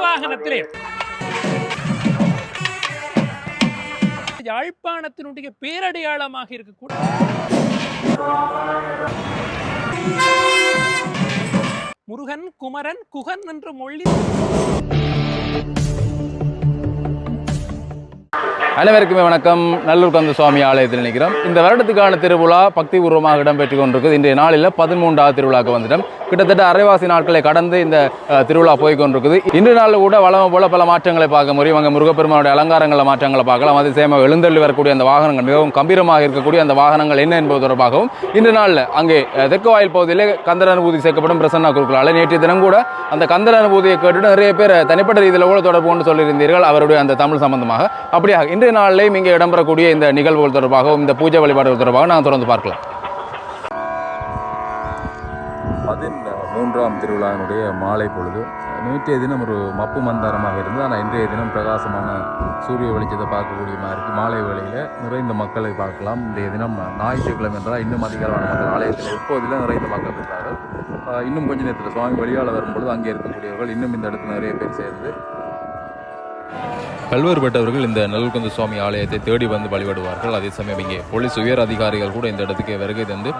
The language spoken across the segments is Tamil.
வாகனத்திலே. யாழ்ப்பாணத்தினுடைய பேரடையாளமாக இருக்கக்கூடாது. முருகன் குமரன் குகன் என்று மொழி. அனைவருக்குமே வணக்கம். நல்லூர் கந்த சுவாமி ஆலயத்தில் நினைக்கிறோம். இந்த வருடத்துக்கான திருவிழா பக்தி பூர்வமாக இடம்பெற்று கொண்டிருக்குது. இன்றைய நாளில் பதிமூன்றாவது திருவிழாவுக்கு வந்துட்டோம். கிட்டத்தட்ட அரைவாசி நாட்களை கடந்து இந்த திருவிழா போய் கொண்டிருக்குது. இன்று நாளில் கூட வளம போல பல மாற்றங்களை பார்க்க முடியும். அங்கே முருகப்பெருமானுடைய அலங்காரங்களில் மாற்றங்களை பார்க்கலாம். அது சேம எழுந்தள்ளி வரக்கூடிய அந்த வாகனங்கள் மிகவும் கம்பீரமாக இருக்கக்கூடிய அந்த வாகனங்கள் என்ன என்பது தொடர்பாகவும் இன்று நாளில் அங்கே தெற்கு வாயில் பகுதியிலே கந்தர் அனுபூதி சேர்க்கப்படும் பிரசன்னா குருக்களால் நேற்றைய தினம் கூட அந்த கந்தர் அனுபூதியை கேட்டுட்டு நிறைய பேர் தனிப்பட்ட ரீதியில் கூட தொடர்பு கொண்டு சொல்லியிருந்தீர்கள். அவருடைய அந்த தமிழ் சம்பந்தமாக. அப்படியாக இன்று இரண்டு நாளிலேயும் இங்கே இடம்பெறக்கூடிய இந்த நிகழ்வுகள் தொடர்பாகவும் இந்த பூஜை வழிபாடுகள் தொடர்பாக நான் தொடர்ந்து பார்க்கலாம். மூன்றாம் திருவிழாவினுடைய மாலை பொழுது நேற்றைய தினம் ஒரு மப்பு மந்தாரமாக இருந்தது. ஆனால் இன்றைய தினம் பிரகாசமான சூரிய வெளிச்சத்தை பார்க்கக்கூடிய மாதிரி மாலை வேளையில் நிறைந்த மக்களை பார்க்கலாம். இன்றைய தினம் ஞாயிற்றுக்கிழமை என்றால் இன்னும் அதிகமான மக்கள் ஆலயத்தில் இப்போதில் நிறைந்த மக்கள் இருக்கிறார்கள் இன்னும் கொஞ்ச நேரத்தில் சுவாமி வெளியால் வரும்பொழுது அங்கே இருக்கக்கூடியவர்கள் இன்னும் இந்த இடத்துல நிறைய பேர் சேர்ந்து பல்வேறுபட்டவர்கள் இந்த நல்குந்த சுவாமி ஆலயத்தை தேடி வந்து வழிபடுவார்கள். அதே சமயம் இங்கே போலீஸ் உயர் அதிகாரிகள் கூட இந்த இடத்துக்கு வருகை தந்து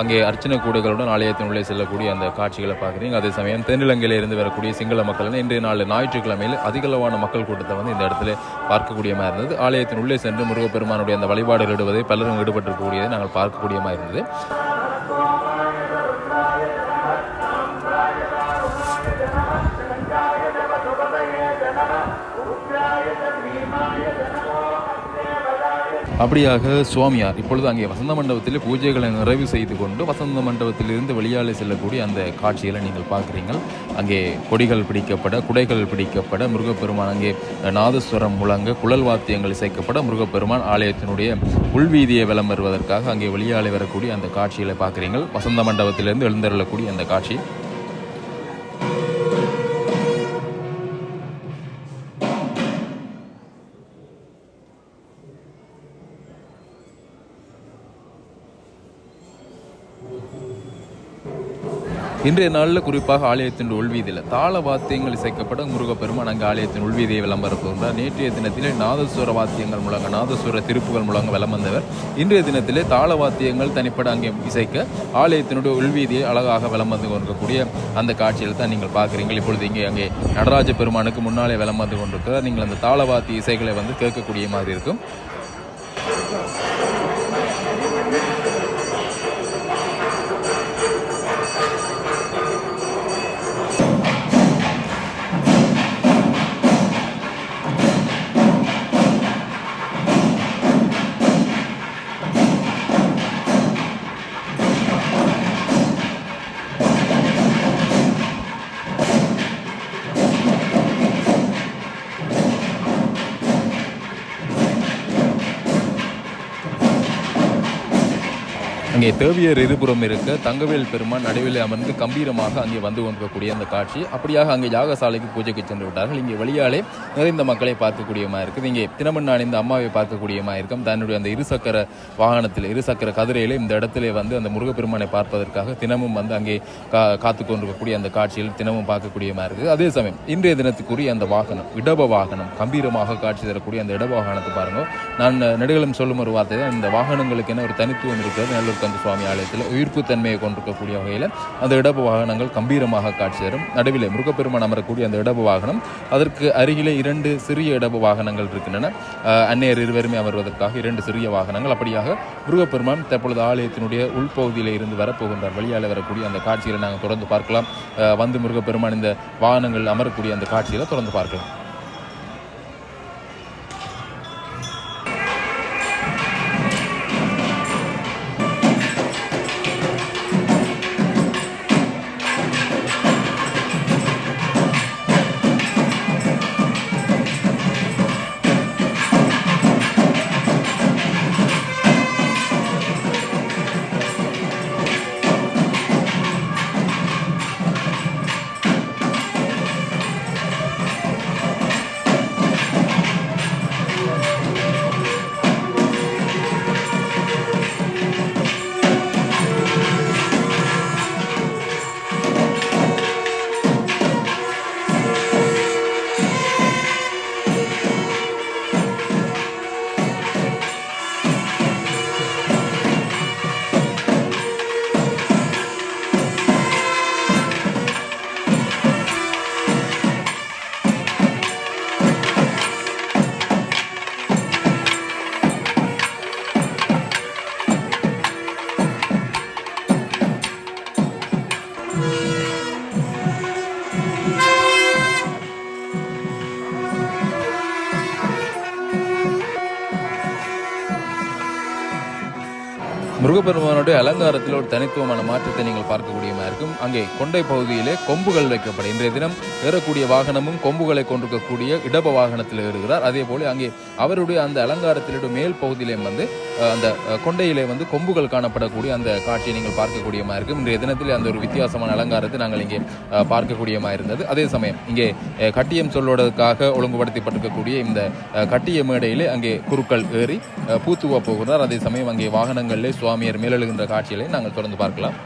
அங்கே அர்ச்சனை கூடைகளுடன் ஆலயத்தினுள்ளே செல்லக்கூடிய அந்த காட்சிகளை பார்க்குறீங்க. அதே சமயம் தென்னிலங்கையிலிருந்து வரக்கூடிய சிங்கள மக்கள் இன்றைய நாள் ஞாயிற்றுக்கிழமையில் அதிகளவான மக்கள் கூட்டத்தை வந்து இந்த இடத்துல பார்க்கக்கூடிய மாதிரி இருந்தது. ஆலயத்தின் உள்ளே சென்று முருகப்பெருமானுடைய அந்த வழிபாடுகள் இடுவதை பலரும் ஈடுபட்டிருக்கக்கூடியதை நாங்கள் பார்க்கக்கூடிய மாதிரி இருந்தது. அப்படியாக சுவாமியார் இப்பொழுது அங்கே வசந்த மண்டபத்தில் பூஜைகளை நிறைவு செய்து கொண்டு வசந்த மண்டபத்திலிருந்து வெளியாலே செல்லக்கூடிய அந்த காட்சிகளை நீங்கள் பார்க்குறீங்கள் அங்கே கொடிகள் பிடிக்கப்பட குடைகள் பிடிக்கப்பட முருகப்பெருமான் அங்கே நாதஸ்வரம் முழங்க குழல் வாத்தியங்கள் இசைக்கப்பட முருகப்பெருமான் ஆலயத்தினுடைய உள்வீதியை விளம் வருவதற்காக அங்கே வெளியாலே வரக்கூடிய அந்த காட்சிகளை பார்க்குறீங்கள் வசந்த மண்டபத்திலிருந்து எழுந்தருளக்கூடிய அந்த காட்சி. இன்றைய நாளில் குறிப்பாக ஆலயத்தின் உள்வீதியில் தாள வாத்தியங்கள் இசைக்கப்பட முருகப்பெருமான் அங்கே ஆலயத்தின் உள்வீதியை விளம்பரப்படுகிறார் நேற்றைய தினத்திலே நாதஸ்வர வாத்தியங்கள் மூலங்க நாதஸ்வர திருப்புகள் மூலங்க வலம் வந்தவர் இன்றைய தினத்திலே தாள வாத்தியங்கள் தனிப்பட அங்கே இசைக்க ஆலயத்தினுடைய உள்வீதியை அழகாக விளம் வந்து கொண்டிருக்கக்கூடிய அந்த காட்சியில் தான் நீங்கள் பார்க்குறீங்கள் இப்பொழுது இங்கே அங்கே நடராஜ பெருமானுக்கு முன்னாலே விளம் வந்து கொண்டிருக்கிறார். நீங்கள் அந்த தாள வாத்திய இசைகளை வந்து கேட்கக்கூடிய மாதிரி இருக்கும். தேவியர் இருபுறம் இருக்க தங்கவேல் பெருமான் நடுவில் அமர்ந்து கம்பீரமாக அங்கே வந்து கொண்டிருக்கக்கூடிய அந்த காட்சி அப்படியாக அங்கே யாகசாலைக்கு பூஜைக்கு சென்று விட்டார்கள். இங்கே வெளியாலே நிறைந்த மக்களை பார்க்கக்கூடியமா இருக்குது. இங்கே தினமன் அணிந்த அம்மாவை பார்க்கக்கூடியமா இருக்கும். தன்னுடைய அந்த இருசக்கர வாகனத்தில் இருசக்கர கதிரையிலே இந்த இடத்துல வந்து அந்த முருகப்பெருமானை பார்ப்பதற்காக தினமும் வந்து அங்கே கா காத்து கொண்டிருக்கக்கூடிய அந்த காட்சியில் தினமும் பார்க்கக்கூடியமா இருக்குது. அதே சமயம் இன்றைய தினத்துக்குரிய அந்த வாகனம் இடப வாகனம் கம்பீரமாக காட்சி தரக்கூடிய அந்த இடப வாகனத்தை பாருங்க. நான் நெடுகளும் சொல்லும் ஒரு வார்த்தை தான் இந்த வாகனங்களுக்கு என்ன ஒரு தனித்துவம் இருக்கிறது நல்லூர் கந்த சுவாமி ஆலயத்தில் உயிர்ப்பு தன்மையை கொண்டிருக்கக்கூடிய வகையில் அந்த இடப வாகனங்கள் கம்பீரமாக காட்சி தரும். நடுவில் முருகப்பெருமான் அமரக்கூடிய அந்த இடப வாகனம். அதற்கு அருகிலே இரண்டு சிறிய இடப வாகனங்கள் இருக்கின்றன. அஹ், அன்னையர் இருவருமே அமர்வதற்காக இரண்டு சிறிய வாகனங்கள். அப்படியாக முருகப்பெருமான் தற்பொழுது ஆலயத்தினுடைய உள்பகுதியில் இருந்து வரப்போகின்றார். வழியால் வரக்கூடிய அந்த காட்சிகளை நாங்கள் தொடர்ந்து பார்க்கலாம். அஹ், வந்து முருகப்பெருமான் இந்த வாகனங்கள் அமரக்கூடிய அந்த காட்சிகளை தொடர்ந்து பார்க்கலாம். முருகப்பெருமானுடைய அலங்காரத்தில் ஒரு தனித்துவமான மாற்றத்தை நீங்கள் பார்க்கக்கூடியமா இருக்கும். அங்கே கொண்டை பகுதியிலே கொம்புகள் வைக்கப்படும் இன்றைய தினம் ஏறக்கூடிய வாகனமும் கொம்புகளை கொண்டிருக்கக்கூடிய இடப வாகனத்தில் ஏறுகிறார். அதே போல அங்கே அவருடைய அந்த அலங்காரத்திலுடைய மேல் பகுதியிலே வந்து அந்த கொண்டையிலே வந்து கொம்புகள் காணப்படக்கூடிய அந்த காட்சியை நீங்கள் பார்க்கக்கூடியமா இருக்கும். இன்றைய தினத்தில் அந்த ஒரு வித்தியாசமான அலங்காரத்தை நாங்கள் இங்கே அஹ், இருந்தது. அதே சமயம் இங்கே கட்டியம் சொல்வதற்காக ஒழுங்குபடுத்தப்பட்டிருக்கக்கூடிய இந்த கட்டிய மேடையிலே அங்கே குருக்கள் ஏறி அஹ், பூத்துவ போகிறார். அதே சமயம் அங்கே வாகனங்களிலே சுவாமியை மேலெழுகின்ற காட்சிகளை நாங்கள் தொடர்ந்து பார்க்கலாம்.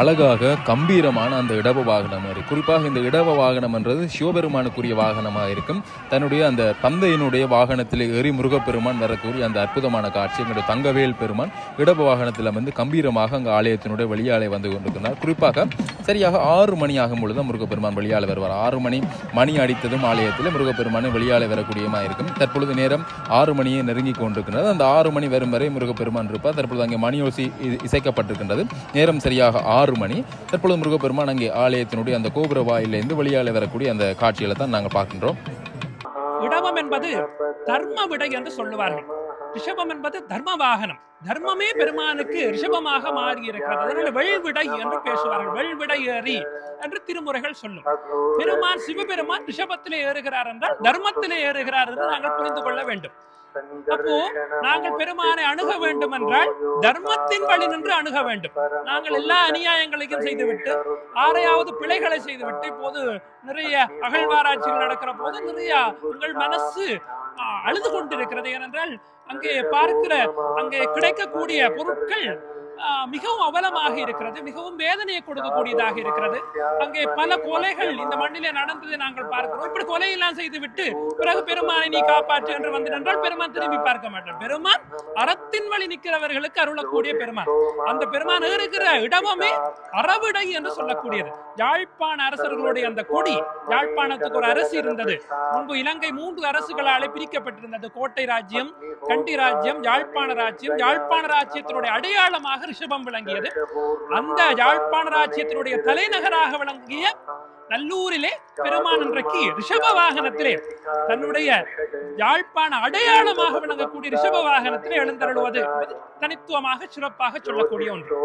அழகாக கம்பீரமான அந்த இடவ வாகனம் மாதிரி. குறிப்பாக இந்த இடவ வாகனம் என்றது சிவபெருமானுக்குரிய வாகனமாக இருக்கும். தன்னுடைய அந்த தந்தையினுடைய வாகனத்தில் ஏறி முருகப்பெருமான் வரக்கூடிய அந்த அற்புதமான காட்சி. எங்களுடைய தங்கவேல் பெருமான் இடவ வாகனத்தில் வந்து கம்பீரமாக அங்கே ஆலயத்தினுடைய வெளியாலே வந்து கொண்டிருக்கிறார். குறிப்பாக சரியாக ஆறு மணி ஆகும் பொழுது முருகப்பெருமான் வெளியாலே வருவார். ஆறு மணி மணி அடித்ததும் ஆலயத்தில் முருகப்பெருமான் வெளியாலே வரக்கூடியமாக இருக்கும். தற்பொழுது நேரம் ஆறு மணியை நெருங்கி கொண்டிருக்கிறது. அந்த ஆறு மணி வரும் வரை முருகப்பெருமான் இருப்பார். தற்பொழுது அங்கே மணியோசி இசைக்கப்பட்டிருக்கின்றது. நேரம் சரியாக ஆறு ஆறு மணி. தற்பொழுது முருகப்பெருமான் அங்கே ஆலயத்தினுடைய அந்த கோபுர வாயிலிருந்து வெளியாலே வரக்கூடிய அந்த காட்சிகளை தான் நாங்கள் பார்க்கின்றோம். விடவம் என்பது தர்ம விடை என்று சொல்லுவார்கள். ரிஷபம் என்பது தர்ம வாகனம். தர்மமே பெருமானுக்கு ரிஷபமாக மாறி இருக்கிறது அதனால வெள்விடை என்று பேசுவார்கள். வெள்விடை ஏறி என்று திருமுறைகள் சொல்லும். பெருமான் சிவபெருமான் ரிஷபத்திலே ஏறுகிறார் என்றால் தர்மத்திலே ஏறுகிறார் என்று நாங்கள் புரிந்து கொள்ள வேண்டும். அப்போ நாங்கள் பெருமானை அணுக வேண்டும் என்றால் தர்மத்தின் வழி நின்று அணுக வேண்டும். நாங்கள் எல்லா அநியாயங்களையும் செய்துவிட்டு ஆறையாவது பிழைகளை செய்துவிட்டு இப்போது நிறைய அகழ்வாராய்ச்சிகள் நடக்கிற போது நிறைய உங்கள் மனசு அழுது கொண்டிருக்கிறது. ஏனென்றால் அங்கே பார்க்கிற அங்கே கிடைக்கக்கூடிய பொருட்கள் மிகவும் அவலமாக இருக்கிறது மிகவும் வேதனையை கொடுக்கக்கூடியதாக இருக்கிறது. அங்கே பல கொலைகள் இந்த மண்ணிலே நடந்ததை நாங்கள் பார்க்கிறோம். இப்படி கொலையெல்லாம் செய்துவிட்டு பிறகு பெருமானை நீ காப்பாற்று என்று வந்து நின்றால் பெருமான் திரும்பி பார்க்க மாட்டான் பெருமான் அறத்தின் வழி நிற்கிறவர்களுக்கு அருளக்கூடிய பெருமான். அந்த பெருமான் இருக்கிற இடமுமே அறவிடை என்று சொல்லக்கூடியது. யாழ்ப்பாண அரசர்களுடைய அந்த கொடி யாழ்ப்பாணத்துக்கு ஒரு அரசு இருந்தது. முன்பு இலங்கை மூன்று அரசுகளாலே பிரிக்கப்பட்டிருந்தது. கோட்டை ராஜ்யம் கண்டி ராஜ்யம் யாழ்ப்பாண ராஜ்யம். யாழ்ப்பாண ராஜ்யத்தினுடைய அடையாளமாக ரிஷபம் விளங்கியது. அந்த யாழ்ப்பாண ராஜ்யத்தினுடைய தலைநகராக விளங்கிய நல்லூரிலே பெருமான் இன்றைக்கு ரிஷப வாகனத்திலே தன்னுடைய யாழ்ப்பாண அடையாளமாக விளங்கக்கூடிய ரிஷப வாகனத்திலே எழுந்தருளுவது தனித்துவமாக சிறப்பாக சொல்லக்கூடிய ஒன்று.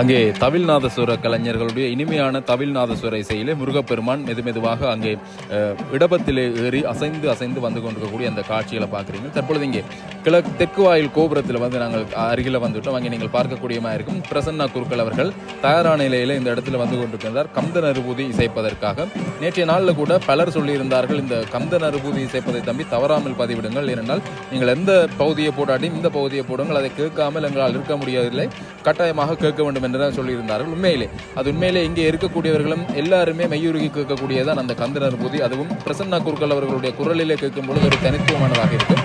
அங்கே தவிழ்நாதசுர கலைஞர்களுடைய இனிமையான தவிழ்நாதசுர இசையிலே முருகப்பெருமான் மெது மெதுவாக அங்கே இடபத்திலே ஏறி அசைந்து அசைந்து வந்து கொண்டிருக்கக்கூடிய அந்த காட்சிகளை பார்க்குறீங்க தற்பொழுது இங்கே கிழக்கு தெற்கு வாயில் கோபுரத்தில் வந்து நாங்கள் அருகில் வந்துவிட்டோம். அங்கே நீங்கள் பார்க்கக்கூடியமா இருக்கும். பிரசன்னா குருக்கள் அவர்கள் தயாரான நிலையில் இந்த இடத்துல வந்து கொண்டிருக்கிறார் கந்தன் நறுபூதி இசைப்பதற்காக. நேற்றைய நாளில் கூட பலர் சொல்லியிருந்தார்கள் இந்த கந்தன் நறுபூதி இசைப்பதை தம்பி தவறாமல் பதிவிடுங்கள். ஏனென்றால் நீங்கள் எந்த பகுதியை போடாட்டி இந்த பகுதியை போடுங்கள். அதை கேட்காமல் எங்களால் இருக்க முடியவில்லை. கட்டாயமாக கேட்க வேண்டும் என்று தான் சொல்லியிருந்தார்கள். உண்மையிலே அது உண்மையிலே இங்கே இருக்கக்கூடியவர்களும் எல்லாருமே மெய்யுருகி கேட்கக்கூடியதான் அந்த கந்தனர் பூதி. அதுவும் பிரசன்னா குருக்கள் அவர்களுடைய குரலிலே கேட்கும் பொழுது ஒரு தனித்துவமானதாக இருக்கும்.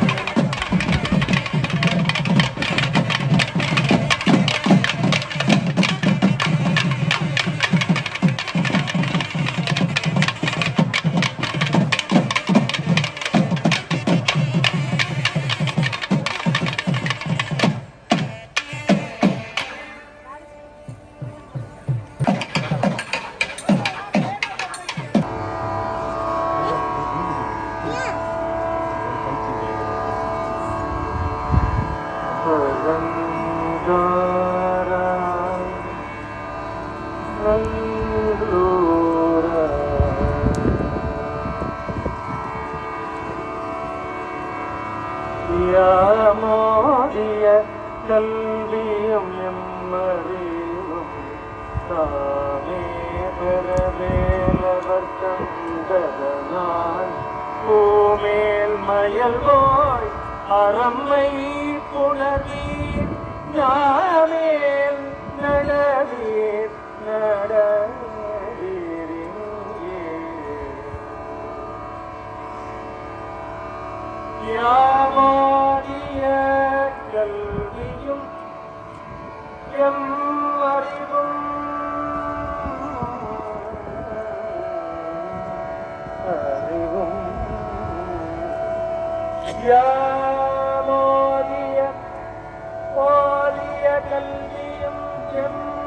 பூமேல் போய் அறம்மை புணர்வீர் ஞானேல் நடவீர் நடவீர் கல்வியும் எம் யாமோதிய போதிய கல்வியும் எம் அறிவும்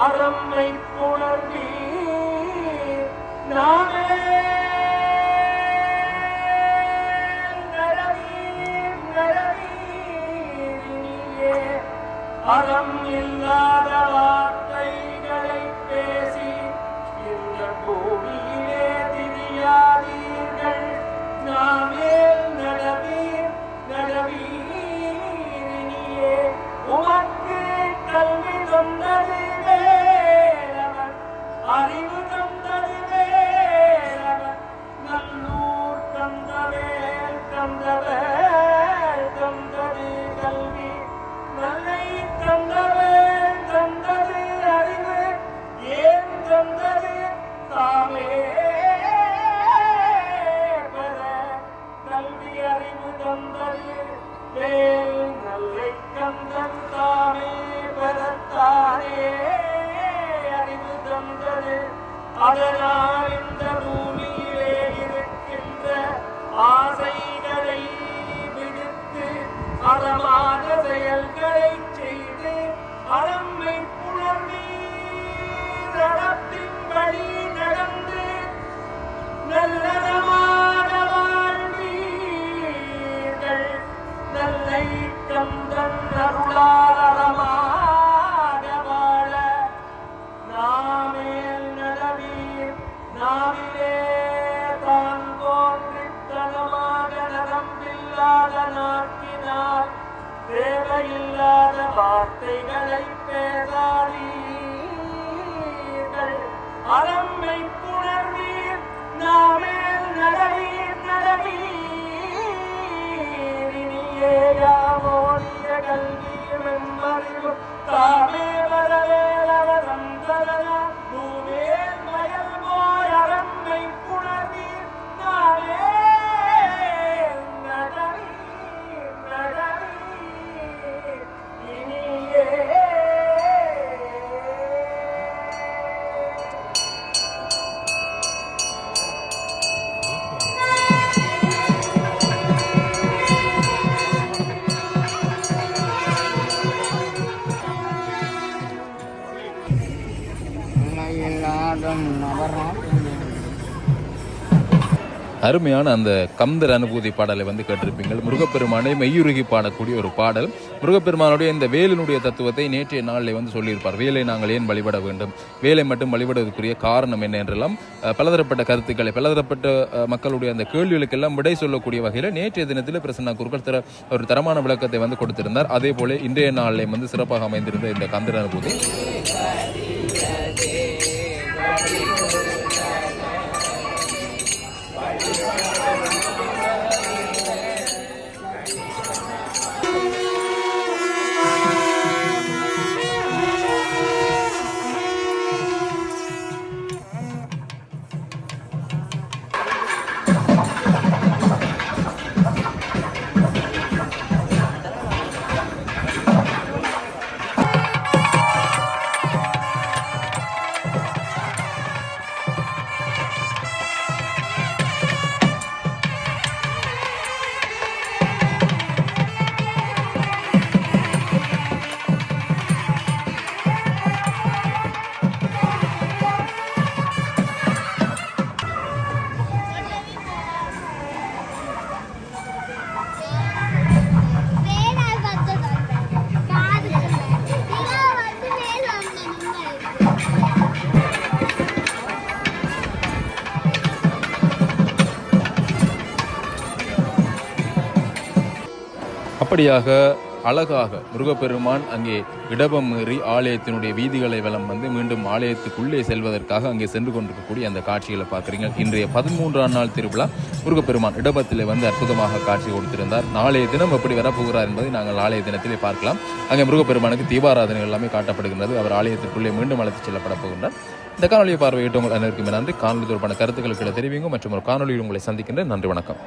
அறமை புணர்வி நாமே நடவீர் அறம் இல்லாதவா தேவையில்லாத வார்த்தைகளை பேசாதீர்கள். அறம்மை புணர்வீர் நாமேல் நடவீர் நடவீர். இனியேயாமோனிய கல்வியும் எம்மறிவு தாமே வரவேலவரம் தரனா பூமேல் மயல் போய் அறம்மை அருமையான அந்த கந்தர் அனுபூதி பாடலை வந்து கேட்டிருப்பீங்கள். முருகப்பெருமானை மெய்யுருகி பாடக்கூடிய ஒரு பாடல். முருகப்பெருமானுடைய இந்த வேலினுடைய தத்துவத்தை நேற்றைய நாளில் வந்து சொல்லியிருப்பார். வேலை நாங்கள் ஏன் வழிபட வேண்டும்? வேலை மட்டும் வழிபடுவதற்குரிய காரணம் என்ன என்றெல்லாம் பலதரப்பட்ட கருத்துக்களை பலதரப்பட்ட மக்களுடைய அந்த கேள்விகளுக்கெல்லாம் விடை சொல்லக்கூடிய வகையில் நேற்றைய தினத்தில் பிரசன்னா குருக்கள் தர ஒரு தரமான விளக்கத்தை வந்து கொடுத்திருந்தார். அதே போல இன்றைய நாளில் வந்து சிறப்பாக அமைந்திருந்த இந்த கந்தர் அனுபூதி. அப்படியாக அழகாக முருகப்பெருமான் அங்கே இடபம் ஆலயத்தினுடைய வீதிகளை வலம் வந்து மீண்டும் ஆலயத்துக்குள்ளே செல்வதற்காக அங்கே சென்று கொண்டிருக்கக்கூடிய அந்த காட்சிகளை பார்க்குறீங்க. இன்றைய பதிமூன்றாம் நாள் திருவிழா. முருகப்பெருமான் இடபத்தில் வந்து அற்புதமாக காட்சி கொடுத்திருந்தார். நாளைய தினம் எப்படி வரப்போகிறார் என்பதை நாங்கள் நாளைய தினத்திலே பார்க்கலாம். அங்கே முருகப்பெருமானுக்கு தீபாராதனை எல்லாமே காட்டப்படுகின்றது. அவர் ஆலயத்திற்குள்ளே மீண்டும் அழைத்துச் செல்லப்பட போகின்றார். இந்த காணொலியை பார்வையிட்டவங்கள் அனைவருக்கும் நன்றி. காணொலி தொடர்பான கருத்துக்களுக்கு தெரிவிங்க மற்றும் ஒரு காணொலியில் உங்களை சந்திக்கின்றேன். நன்றி வணக்கம்.